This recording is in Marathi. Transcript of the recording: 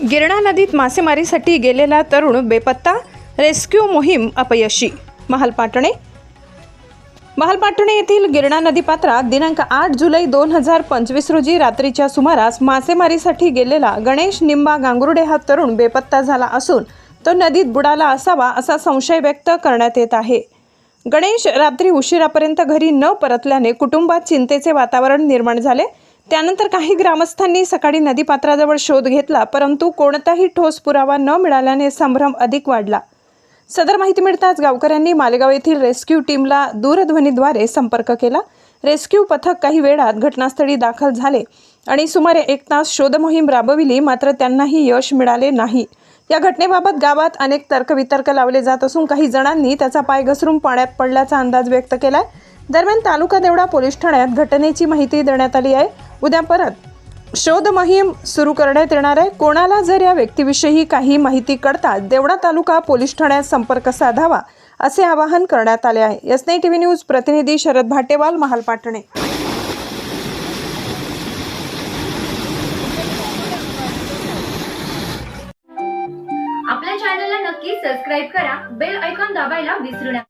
गिरणा नदीत मासेमारीसाठी गेलेला तरुण बेपत्ता रेस्क्यू मोहीम अपयशी. महालपाटणे महालपाटणे येथील गिरणा नदी पात्रात दिनांक आठ जुलै दोन हजार पंचवीस रोजी रात्रीच्या सुमारास मासेमारीसाठी गेलेला गणेश निंबा गांगुर्डे हा तरुण बेपत्ता झाला असून तो नदीत बुडाला असावा असा संशय व्यक्त करण्यात येत आहे. गणेश रात्री उशिरापर्यंत घरी न परतल्याने कुटुंबात चिंतेचे वातावरण निर्माण झाले. त्यानंतर काही ग्रामस्थांनी सकाळी नदीपात्राजवळ शोध घेतला परंतु कोणताही ठोस पुरावा न मिळाल्याने संभ्रम अधिक वाढला. सदर माहिती मिळताच गावकऱ्यांनी मालेगाव येथील रेस्क्यू टीमला दूरध्वनीद्वारे संपर्क केला. रेस्क्यू पथक काही वेळात घटनास्थळी दाखल झाले आणि सुमारे एक तास शोधमोहीम राबविली मात्र त्यांनाही यश मिळाले नाही. या घटनेबाबत गावात अनेक तर्कवितर्क लावले जात असून काही जणांनी त्याचा पाय घसरून पाण्यात पडल्याचा अंदाज व्यक्त केलाय. दरम्यान तालुका देवडा पोलीस ठाण्यात घटनेची माहिती देण्यात आली आहे. उद्या परत. शोध मोहीम सुरू करण्यात येणार आहे. कोणाला जर या व्यक्तीविषयी काही माहिती कळताच देवडा तालुका पोलीस ठाण्यात संपर्क साधावा असे आवाहन करण्यात आले आहे. एस टी व्ही न्यूज प्रतिनिधी शरद भाटेवाल महालपाटणे आपल्या चॅनलला नक्की सबस्क्राईब करा. बेल ऐकॉन दाबायला विसरू नका.